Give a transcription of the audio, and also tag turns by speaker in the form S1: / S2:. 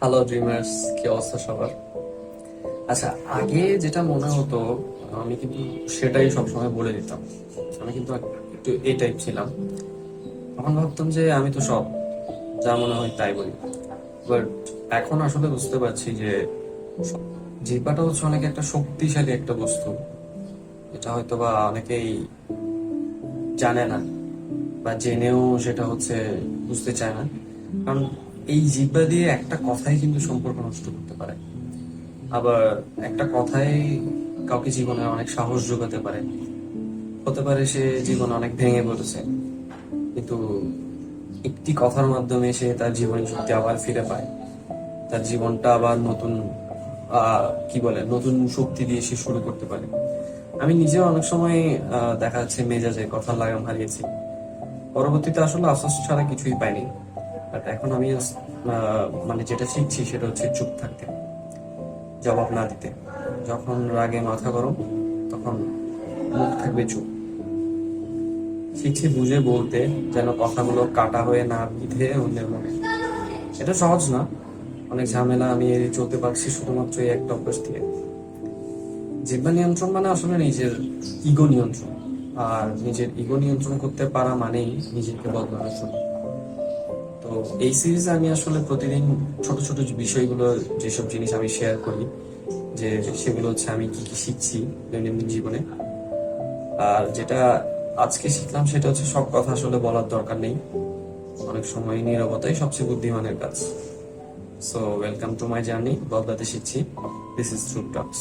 S1: Hello dreamers কি অবস্থা সবার? আচ্ছা আগে যেটা মনে হতো, আমি কিন্তু সেটাই সবসময় বলে দিতাম। আমি কিন্তু একটু এই টাইপ ছিলাম। তখন ভাবতাম যে আমি তো সব, যা মনে হয় তাই বলি। বাট এখন আসলে বুঝতে পারছি যে জিব্বাটা হচ্ছে অনেক একটা শক্তিশালী একটা বস্তু। এটা হয়তো বা অনেকেই জানে না, বা জেনেও সেটা হচ্ছে বুঝতে চায় না। কারণ এই জিব্বা দিয়ে একটা কথাই কিন্তু সম্পর্ক নষ্ট করতে পারে। আবার একটা কথাই কাউকে জীবনে অনেক সাহস যোগাতে পারে। হতে পারে সে জীবনে অনেক ভেঙে পড়েছে, কিন্তু একটি কথার মাধ্যমে সে তার জীবন শক্তি আবার ফিরে পায়। তার জীবনটা আবার নতুন কি বলে, নতুন শক্তি দিয়ে সে শুরু করতে পারে। আমি নিজেও অনেক সময় দেখা যাচ্ছে মেজাজে কথা লাগাম হারিয়েছি। পরবর্তীতে আসলে আফসোস ছাড়া কিছুই পাইনি। বাট এখন আমি মানে যেটা শিখছি সেটা হচ্ছে চুপ থাকতে। জবাব না দিতে। যখন রাগে মাথা গরম, তখন মুখ থাকবে চুপ। শিখছি বুঝে বলতে, যেন কথাগুলো কাটা হয়ে না বিধে অন্যের মনে এটা সহজ না। অনেক ঝামেলা, আমি এড়িয়ে চলতে পারছি শুধুমাত্র এই একটা অভ্যাস দিয়ে। জিহ্বা নিয়ন্ত্রণ মানে আসলে নিজের ইগো নিয়ন্ত্রণ। আর নিজের ইগো নিয়ন্ত্রণ করতে পারা মানেই নিজেকে বদলানো শুরু তো এই সিরিজে আমি আসলে প্রতিদিন ছোট ছোট বিষয়গুলো যেসব জিনিস আমি শেয়ার করি, যে সেগুলো হচ্ছে আমি কি কি শিখছি দৈনন্দিন জীবনে। আর যেটা আজকে শিখলাম সেটা হচ্ছে সব কথা আসলে বলার দরকার নেই। অনেক সময় নীরবতাই সবচেয়ে বুদ্ধিমানের কাজ। So welcome to my journey বদলাতে শিখছি। This is true Tux